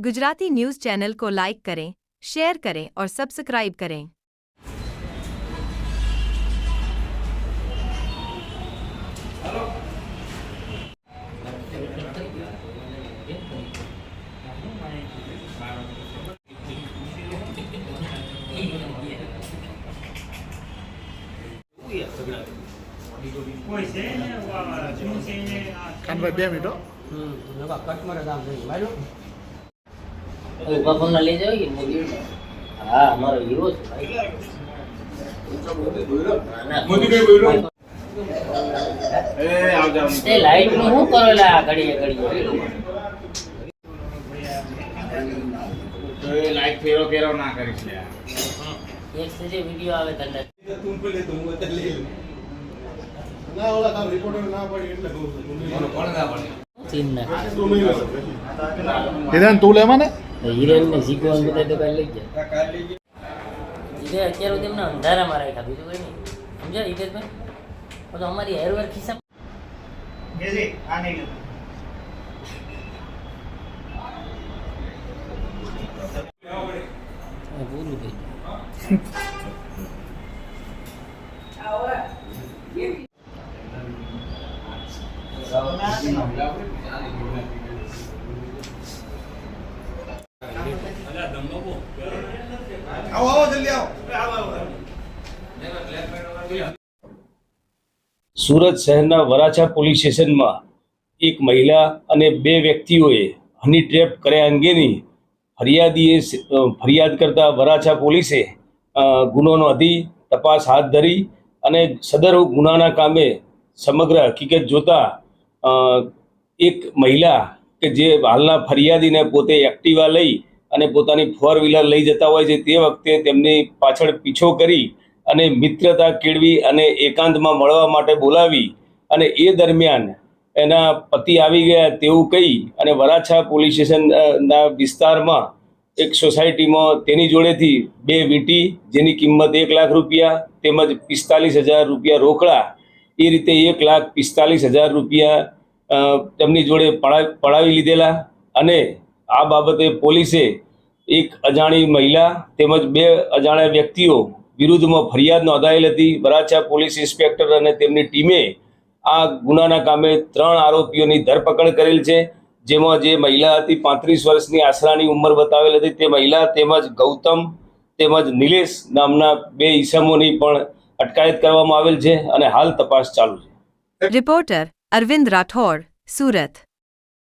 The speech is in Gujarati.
गुजराती न्यूज चैनल को लाइक करें शेयर करें और सब्सक्राइब करें કોઈ છે ને વા- શું છે ને આ કાનભાઈ બે મિનિટ હો. હમ નવા કટમરે દામ થઈ માર્યો ઊભા ફોન લઈ જાવ કે મોદી હા અમારો હીરો છે ભાઈ ના, ના. તે લાઈટનું શું કરો આ ઘડીએ ઘડીએ લાઈટ ફેરો ફેરો ના કરીશ લે એક જે વીડિયો આવે તને ના ઓલા તારો રિપોર્ટર ના પડી એટલે કહું છું. ચીન ના તું લેવા ને હિરેન ને શીખવાનું બધા તો કાલે લઈ ગયા. હીરે અત્યારે સુધી એમને અંધારામાં રાખ્યા બીજું કઈ નહીં. સમજ્યા હિતેશભાઈ તો અમારી હેરવેર ખિસ્સા આ નહીં પૂરું થઈ ગયું આવો આવો જલ્દી આવો સુરત શહેરના વરાછા પોલીસ સ્ટેશનમાં એક મહિલા અને બે વ્યક્તિઓએ હની ટ્રેપ કર્યા અંગેની ફરિયાદીએ ફરિયાદ કરતા વરાછા પોલીસે ગુનો નોંધી તપાસ હાથ ધરી અને સદર ગુનાના કામે સમગ્ર હકીકત જોતા એક મહિલા કે જે હાલના ફરિયાદીને પોતે એક્ટિવા લઈ અને પોતાની ફોર વ્હીલર લઈ જતા હોય છે તે વખતે તેમની પાછળ પીછો કરી અને મિત્રતા કેળવી અને એકાંતમાં મળવા માટે બોલાવી અને એ દરમિયાન એના પતિ આવી ગયા તેવું કહી અને વરાછા પોલીસ સ્ટેશનના વિસ્તારમાં એક સોસાયટીમાં તેની જોડેથી બે વીંટી, જેની કિંમત એક લાખ રૂપિયા તેમજ પિસ્તાલીસ હજાર રૂપિયા રોકડા, એ રીતે એક લાખ પિસ્તાલીસ હજાર રૂપિયા તેમની જોડે પડા પડાવી લીધેલા અને આ બાબતે પોલીસે એક અજાણી મહિલા તેમજ બે અજાણ્યા વ્યક્તિઓ વિરુદ્ધમાં ફરિયાદ નોંધાયેલ હતી વરાછા પોલીસ ઇન્સ્પેક્ટર અને તેમની ટીમે આ ગુનાના કામે ત્રણ આરોપીઓની ધરપકડ કરેલ છે. જેમાં જે મહિલા હતી, પાંત્રીસ વર્ષની આશરાની ઉંમર બતાવેલ હતી. તે મહિલા તેમજ ગૌતમ તેમજ નિલેશ નામના બે ઈસમોની પણ અટકાયત કરવામાં આવેલ છે અને હાલ તપાસ ચાલુ છે. રિપોર્ટર અરવિંદ રાઠોડ, સુરત.